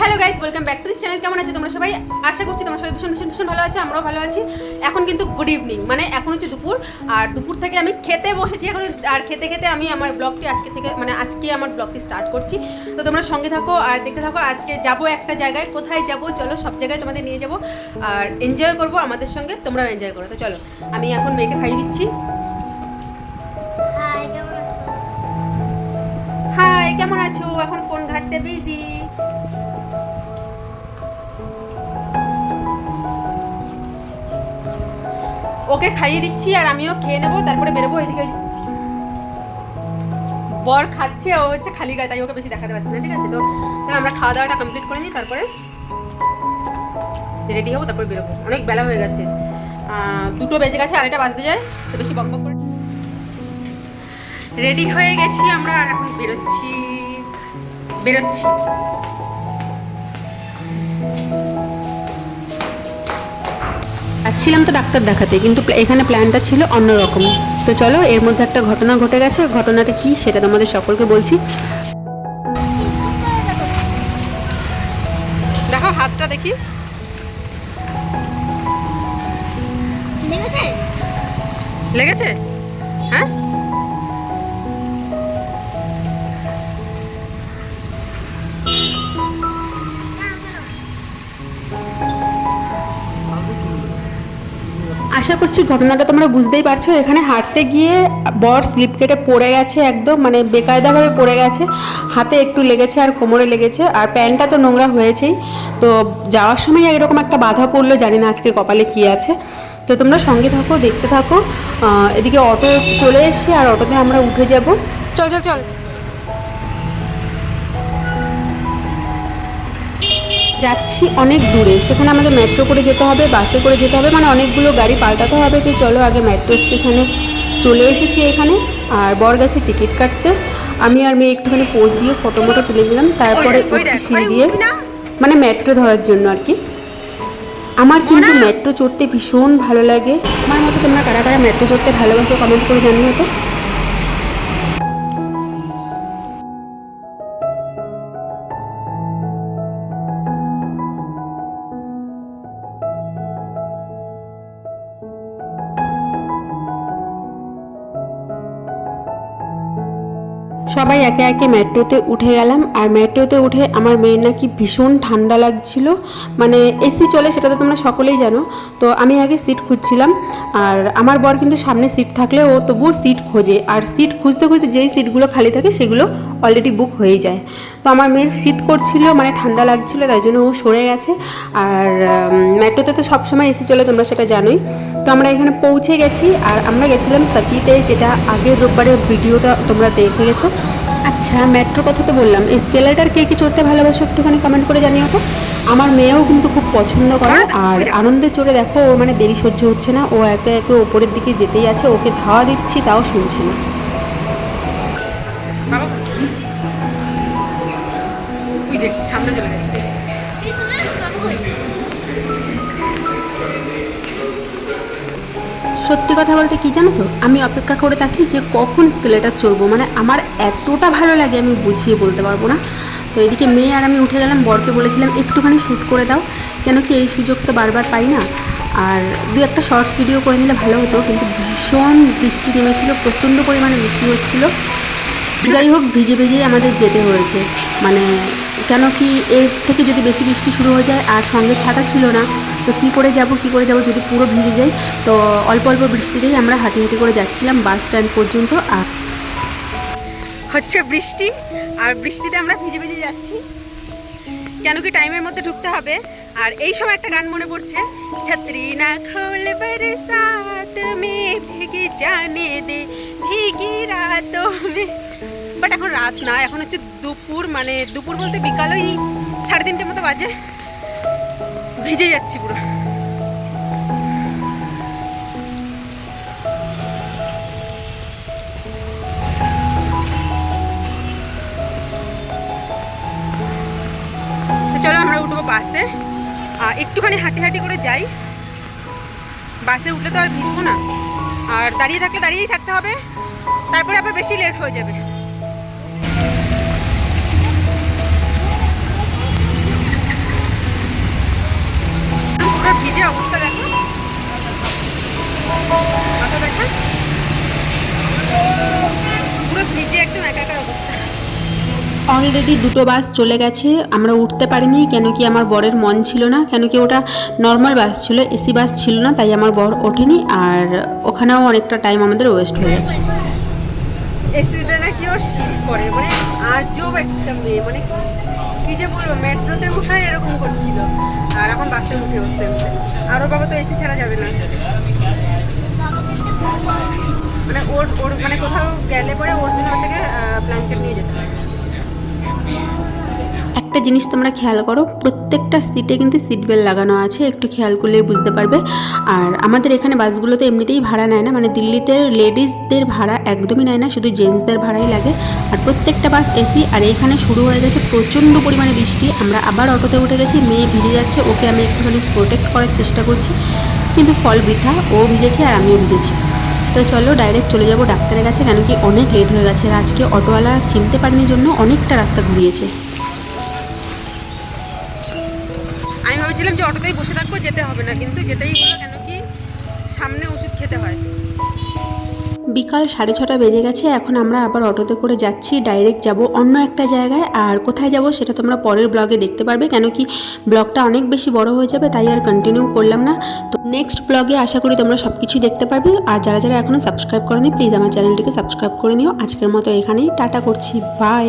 Hello guys welcome back to this channel কেমন আছে তোমরা সবাই? আশা করছি তোমরা সবাই ভীষণ ভীষণ ভীষণ ভালো আছে আমরাও ভালো আছি। এখন কিন্তু গুড ইভিনিং মানে এখন হচ্ছে দুপুর। আর দুপুর থেকে আমি খেতে বসেছি এখন আর খেতে খেতে আমি আমার ব্লগটি আজকে থেকে মানে আজকে আমার ব্লগটি স্টার্ট করছি। তো তোমরা সঙ্গে থাকো আর দেখতে থাকো আজকে যাব একটা জায়গায়। কোথায় যাব? চলো সব জায়গায় তোমাদের নিয়ে যাব। আর এনজয় করব আমাদের সঙ্গে তোমরাও এনজয় করো। তো চলো আমি এখন মেয়েকে খাইয়ে দিচ্ছি। হাই কেমন হাই কেমন আছো? এখন ফোন ঘাটতে বিজি ওকে খাইয়ে দিচ্ছি আর আমিও খেয়ে নেব, তারপরে বেরোবো এদিকে। বর খাচ্ছে, ও হচ্ছে খালি গায়ে, তাই ওকে বেশি দেখাতে পারছি না, ঠিক আছে? তো তাহলে আমরা খাওয়া দাওয়াটা কমপ্লিট করে নিই, তারপরে রেডি হব, তারপরে বেরোবো। অনেক বেলা হয়ে গেছে। দুটো বেজে গেছে, আড়াইটা বাজতে যায়, তো বেশি বক বক করে রেডি হয়ে গেছি আমরা, আর এখন বেরোচ্ছি। বেরোচ্ছি। যাচ্ছিলাম তো ডাক্তার দেখাতে কিন্তু এখানে প্ল্যানটা ছিল অন্যরকম। তো চলো এর মধ্যে একটা ঘটনা ঘটে গেছে ঘটনাটা কি সেটা তোমাদের সকলকে বলছি। দেখো হাতটা দেখি। লেগেছে? লেগেছে? হ্যাঁ? আশা করছি ঘটনাটা তোমরা বুঝতেই পারছ। এখানে হাঁটতে গিয়ে বর স্লিপ কেটে পড়ে গেছে একদম মানে বেকায়দাভাবে পড়ে গেছে। হাতে একটু লেগেছে আর কোমরে লেগেছে। আর প্যান্টটা তো নোংরা হয়েছেই। তো যাওয়ার সময় এরকম একটা বাধা পড়ল, জানি না আজকে কপালে কী আছে। তো তোমরা সঙ্গে থাকো, দেখতে থাকো। এদিকে অটো চলে এসছে আর অটোতে আমরা উঠে যাব। চল চল চল। যাচ্ছি অনেক দূরে। সেখানে আমাদের মেট্রো করে যেতে হবে বাসে করে যেতে হবে মানে অনেকগুলো গাড়ি পাল্টাতে হবে তো চলো আগে মেট্রো স্টেশনে চলে এসেছি এখানে। আর বর গেছে টিকিট কাটতে। আমি আর মেয়ে একটুখানি পোজ দিয়ে ফটো মটো তুলে দিলাম তারপরে উঠছি সিঁড়ি দিয়ে। মানে। মেট্রো ধরার জন্য আর কি। আমার কিন্তু মেট্রো চড়তে ভীষণ ভালো লাগে। আমার মতো তোমরা কারা কারা মেট্রো চড়তে ভালোবাসো কমেন্ট করে জানিও তো। সবাই একে একে মেট্রোতে উঠে গেলাম। আর মেট্রোতে উঠে আমার মেয়ের নাকি ভীষণ ঠান্ডা লাগছিল। মানে এসি চলে সেটা তো তোমরা সকলেই জানো। তো আমি আগে সিট খুঁজছিলাম। আর আমার বর কিন্তু সামনে সিট থাকলে ও তবুও সিট খোঁজে। আর সিট খুঁজতে খুঁজতে যেই সিটগুলো খালি থাকে সেগুলো অলরেডি বুক হয়ে যায়। তো আমার মেয়ের শীত করছিল মানে ঠান্ডা লাগছিল, তাই জন্য ও সরে গেছে। আর মেট্রোতে তো সবসময় এসে চলে, তোমরা সেটা জানোই। তো আমরা এখানে পৌঁছে গেছি, আর আমরা গেছিলাম সাকিতে, যেটা আগের রোববারের ভিডিওটা তোমরা দেখে গেছো। আচ্ছা মেট্রো কথা তো বললাম। স্কেলেটার কে কি চড়তে ভালোবাসো একটুখানি কমেন্ট করে জানিও তো। আমার মেয়েও কিন্তু খুব পছন্দ করে, আর আনন্দে চড়ে দেখো, ও মানে দেরি সহ্য হচ্ছে না। ও একে একে ওপরের দিকে যেতেই আছে, ওকে ধাওয়া দিচ্ছি, তাও শুনছে না। সামনে চলে গেছে। সত্যি কথা বলতে কি জানো তো? আমি অপেক্ষা করে থাকি যে কখন স্কেলেটার চলবো মানে আমার এতটা ভালো লাগে, আমি বুঝিয়ে বলতে পারব না। তো এদিকে মেয়ে আর আমি উঠে গেলাম, বরকে বলেছিলাম, একটুখানি শ্যুট করে দাও। কেন কি এই সুযোগ তো বারবার পাই না। আর দু একটা শর্টস ভিডিও করে নিলে ভালো হতো, কিন্তু ভীষণ বৃষ্টি নেমেছিল, প্রচণ্ড পরিমাণে বৃষ্টি হচ্ছিল। যাই হোক, ভিজে ভিজেই আমাদের যেতে হয়েছে। মানে কেন কি এর থেকে যদি বেশি বৃষ্টি শুরু হয়ে যায় আর সঙ্গে ছাতা ছিল না, তো কী করে যাব, কী করে যাব যদি পুরো ভিজে যাই তো অল্প অল্প বৃষ্টিতেই আমরা হাঁটি হাঁটি করে যাচ্ছিলাম বাস স্ট্যান্ড পর্যন্ত আর হচ্ছে বৃষ্টি, আর বৃষ্টিতে আমরা ভিজে ভিজে যাচ্ছি। কেন কি টাইমের মধ্যে ঢুকতে হবে, আর এই সময় একটা গান মনে পড়ছে, ছত্রি না খোল বরসাত মে, ভেগে জানে দে, ভেগে রাত বাট এখন রাত না, এখন হচ্ছে দুপুর মানে দুপুর বলতে বিকাল ওই সাড়ে তিনটের মতো বাজে। ভিজে যাচ্ছি পুরো। চলো আমরা উঠবো বাসে। একটুখানি হাঁটি হাঁটি করে যাই। বাসে উঠলে তো আর ভিজবো না। আর দাঁড়িয়ে থাকলে দাঁড়িয়েই থাকতে হবে। তারপরে আবার বেশি লেট হয়ে যাবে। অবস্থা দেখো। মাথা দেখা? পুরো ভিজে একদম একাকার অবস্থা। অলরেডি দুটো বাস চলে গেছে আমরা উঠতে পারিনি কেন কি আমার বরের মন ছিল না কেন কি ওটা নর্মাল বাস ছিল এসি বাস ছিল না তাই আমার বর ওঠেনি আর ওখানেও অনেকটা টাইম আমাদের ওয়েস্ট হয়ে গেছে। এসিতে নাকি ওর শীত করে মানে আজব একটা মেয়ে মানে কি যে বলব, মেট্রোতে উঠায় এরকম করছিল। আর এখন বাসে উঠে বসতে বসতে আরও বাবা তো এসি ছাড়া যাবে না। মানে ওর ওর মানে কোথাও গেলে পরে ওর জন্য থেকে ব্ল্যাঙ্কেট নিয়ে একটা জিনিস তোমরা খেয়াল করো, প্রত্যেকটা সিটে কিন্তু সিট বেল্ট লাগানো আছে, একটু খেয়াল করলেই বুঝতে পারবে। আর আমাদের এখানে বাসগুলোতে এমনিতেই ভাড়া নেয় না মানে দিল্লিতে লেডিসদের ভাড়া একদমই নেয় না, শুধু জেন্টসদের ভাড়াই লাগে। আর প্রত্যেকটা বাস এসি আর এখানে শুরু হয়ে গেছে প্রচণ্ড পরিমাণে বৃষ্টি। আমরা আবার অটোতে উঠে গেছি, মেয়ে ভিজে যাচ্ছে, ওকে আমি একটুখানি প্রোটেক্ট করার চেষ্টা করছি, কিন্তু ফল বৃথা, ও ভিজেছে আর আমিও ভিজেছি। তো চলো ডাইরেক্ট চলে যাব ডাক্তারের কাছে, কেন কি অনেক লেট হয়ে গেছে। আর আজকে অটোওয়ালা চিনতে পারেনি জন্য অনেকটা রাস্তা ঘুরিয়েছে। ভাবছিলাম যে অটোতেই বসে থাকব, যেতে হবে না। কিন্তু যেতেই হলো কেন কি, সামনে ওষুধ খেতে হয়। বিকাল সাড়ে ছটা বেজে গেছে, এখন আমরা আবার অটোতে করে যাচ্ছি, ডাইরেক্ট যাব অন্য একটা জায়গায়। আর কোথায় যাব সেটা তোমরা পরের ব্লগে দেখতে পারবে, কেন কি ব্লগটা অনেক বেশি বড় হয়ে যাবে, তাই আর কন্টিনিউ করলাম না। তো নেক্সট ব্লগে আশা করি তোমরা সব কিছুই দেখতে পারবে। আর যারা যারা এখনও সাবস্ক্রাইব করেনি প্লিজ আমার চ্যানেলটিকে সাবস্ক্রাইব করে নিও। আজকের মতো এখানেই, টাটা করছি বাই